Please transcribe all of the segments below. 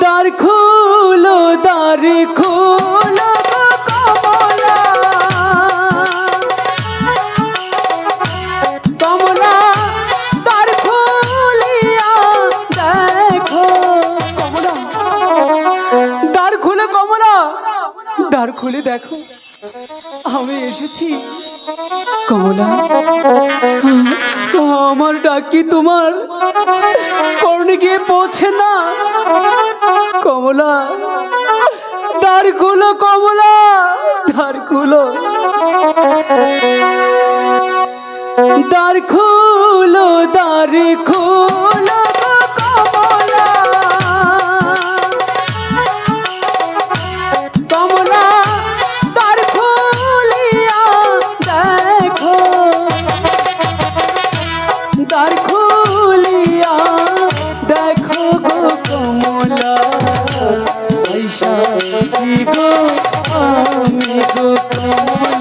দ্বার খুলো দ্বার খুলো কমলা। কমলা, দ্বার খুলিয়া দেখো কমলা। দ্বার খুলে কমলা, দ্বার খুলে দেখো। আমি এসেছি কমলা। আমার ডাক তোমার, কর্ণে গিয়ে পৌঁছে না। কমলা দ্বার খুলো কমলা দ্বার খুলো দ্বার খুলো দ্বার খুলো কমলা। কমলা দ্বার দেখো। দেখো গো। আমি তো তোমার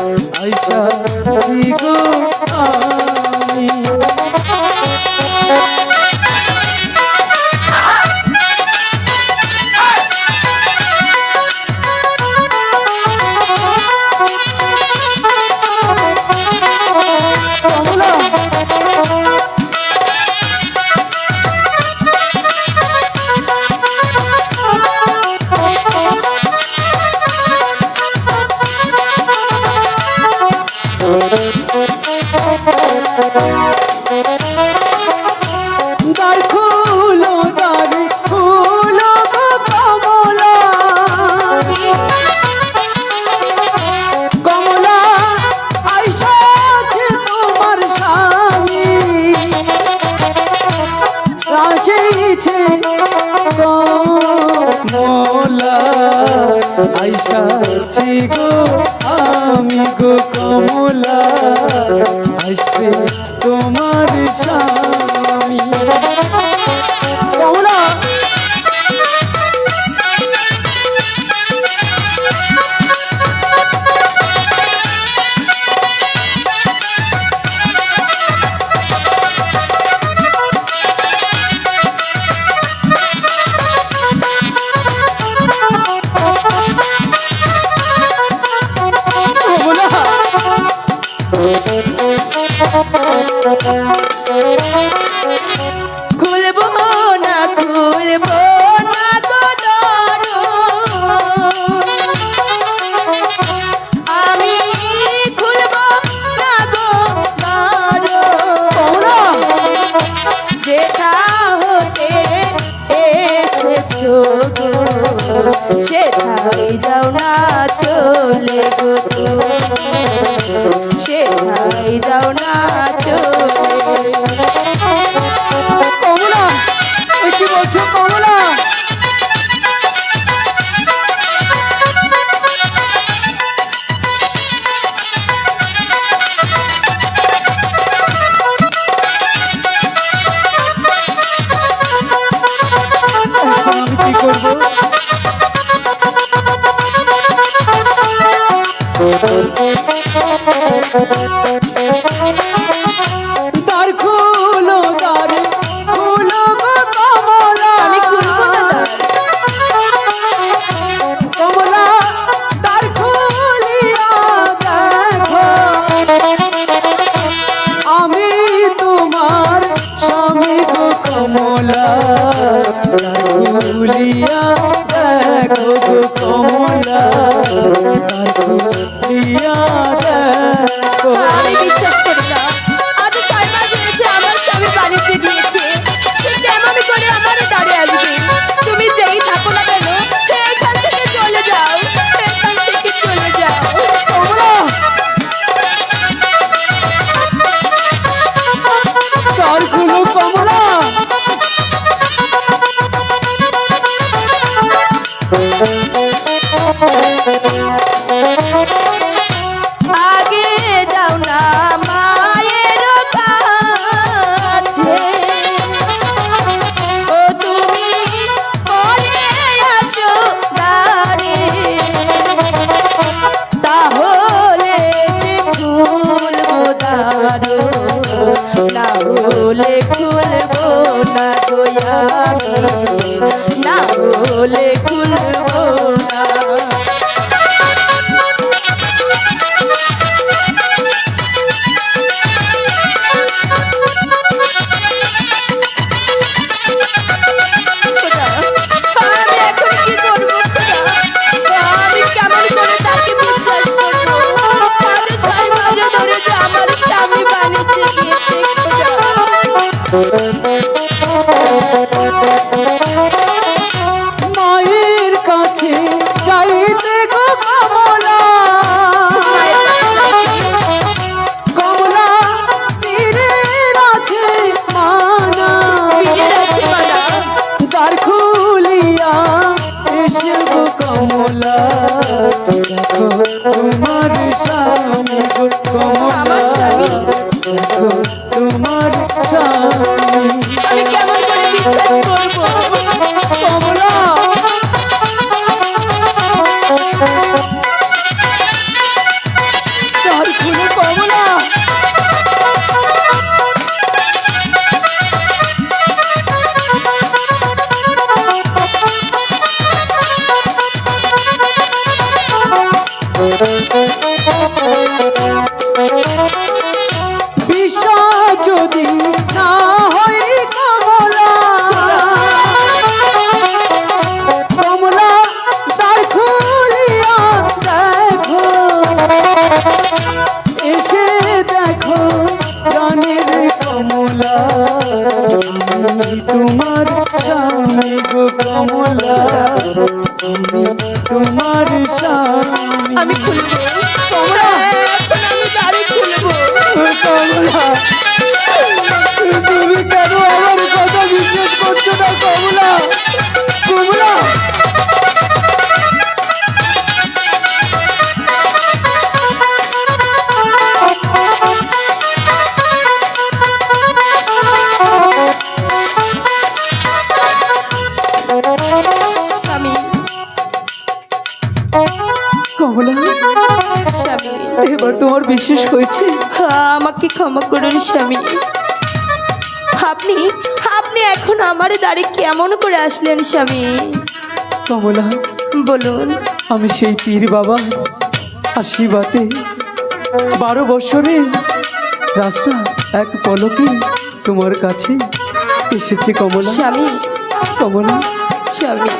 পয়সা আইসা আছি গো আমি গো কমলা। আইসে তোমার স্বামী shit. ভুলিয়া দেখো কমলা পারো না হলে খুলবো না গোয়া না না। স্বামী বাণিজ্যে গিয়েছে আমার এসে দেখো প্রাণের কমলা। আমি তোমার স্বামী গো কমলা। আমি তোমার স্বামী। আমি খুলবো তোমরা এবার তোমার বিশ্বাস হয়েছে? আমাকে ক্ষমা করুন স্বামী। আপনি আপনি এখন আমার দাঁড়ি কেমন করে আসলেন স্বামী? কমলা বলুন। আমি সেই পীর বাবা। আশীর্বাদে বারো বছরে রাস্তা এক পলকে তোমার কাছে এসেছে কমলা। স্বামী। কমলা। স্বামী।